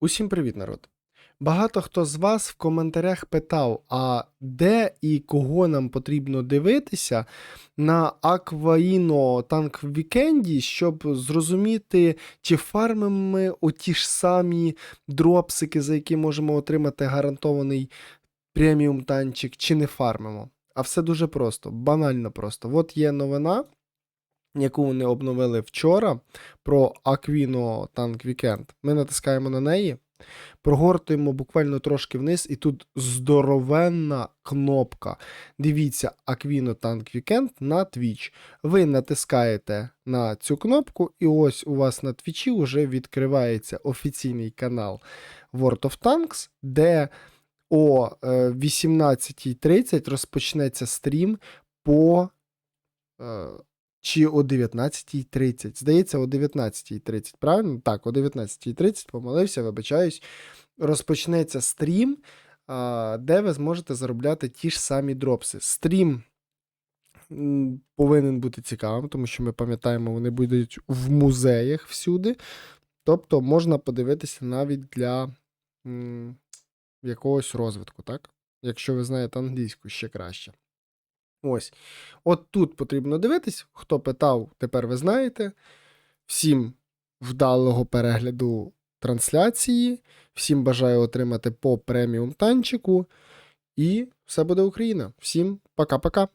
Усім привіт, народ! Багато хто з вас в коментарях питав, а де і кого нам потрібно дивитися на Акваїно Танк в Вікенді, щоб зрозуміти, чи фармимо ми оті ж самі дропсики, за які можемо отримати гарантований преміум танчик, чи не фармимо. А все дуже просто, банально просто. От є новина, яку вони обновили вчора про Aquino Tank Weekend. Ми натискаємо на неї, прогортуємо буквально трошки вниз, і тут здоровенна кнопка. Дивіться, Aquino Tank Weekend на Twitch. Ви натискаєте на цю кнопку, і ось у вас на Твічі вже відкривається офіційний канал World of Tanks, де о е, 18.30 розпочнеться стрім по. Чи о 19.30. Здається, о 19.30, правильно? Так, о 19.30 помилився, вибачаюсь. Розпочнеться стрім, де ви зможете заробляти ті ж самі дропси. Стрім повинен бути цікавим, тому що ми пам'ятаємо, вони будуть в музеях всюди. Тобто можна подивитися навіть для якогось розвитку, так? Якщо ви знаєте англійську, ще краще. Ось. От тут потрібно дивитись. Хто питав, тепер ви знаєте. Всім вдалого перегляду трансляції. Всім бажаю отримати по преміум танчику. І все буде Україна. Всім пока-пока.